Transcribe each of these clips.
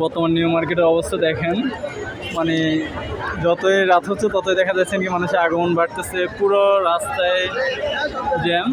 বর্তমান নিউ মার্কেটের অবস্থা দেখেন। মানে যতই রাত হচ্ছে, ততই দেখা যাচ্ছে কি মানুষের আগমন বাড়তেছে। পুরো রাস্তায় জ্যাম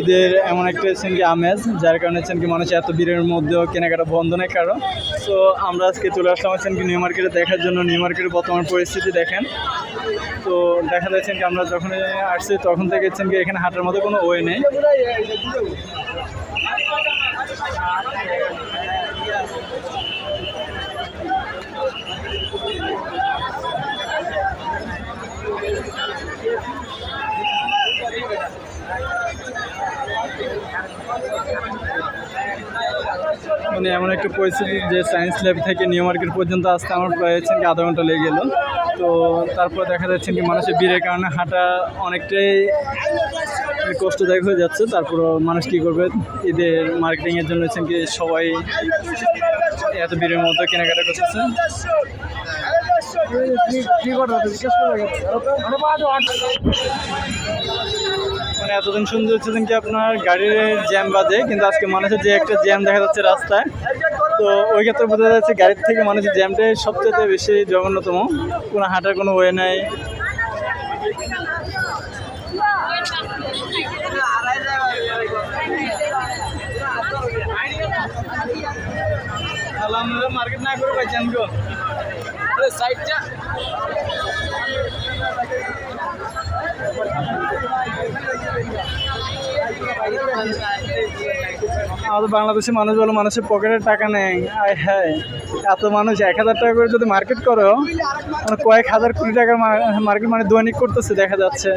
ঈদের এমন একটা হচ্ছেন কি আমেজ, যার কারণে হচ্ছেন কি মানুষ এত ভিড়ের মধ্যেও কেনাকাটা বন্ধ নেই কারও। তো আমরা আজকে চলে আসলাম হচ্ছেন কি নিউ মার্কেটে দেখার জন্য। নিউ মার্কেটের বর্তমান পরিস্থিতি দেখেন। তো দেখা যাচ্ছেন কি আমরা যখন আসছি তখন থেকে হচ্ছেন কি এখানে হাঁটার মতো কোনো ওয়ে নেই। মানে এমন একটা পরিস্থিতি যে সায়েন্স ল্যাব থেকে নিউ মার্কেট পর্যন্ত আসতে আমার প্রায় হচ্ছে কি আধা ঘণ্টা লেগে গেল। তো তারপর দেখা যাচ্ছে কি মানুষের ভিড়ের কারণে হাঁটা অনেকটাই কষ্টদায়ক হয়ে যাচ্ছে। তারপর মানুষ কী করবে? ঈদের মার্কেটিংয়ের জন্য হচ্ছেন কি সবাই এত ভিড়ের মধ্যে কেনাকাটা করতেছে। মানে এতদিন সুন্দর হচ্ছে কি আপনার গাড়ির জ্যাম বাজে, কিন্তু আজকে মানুষের যে একটা জ্যাম দেখা যাচ্ছে রাস্তায়, তো ওই ক্ষেত্রে বোঝা যাচ্ছে গাড়ির থেকে মানুষের জ্যামটাই সবচেয়ে বেশি জঘন্যতম। কোনো হাঁটার কোনো ওয়ে নাই। মার্কেট না করে পাইছেন গো। সাইডটা। আমাদের বাংলাদেশের মানুষ বলো, মানুষের পকেটে টাকা নেই। হ্যাঁ এত মানুষ এক হাজার টাকা করে যদি মার্কেট করো মানে কয়েক হাজার কোটি টাকার মার্কেট মানে দৈনিক করতেছে, দেখা যাচ্ছে।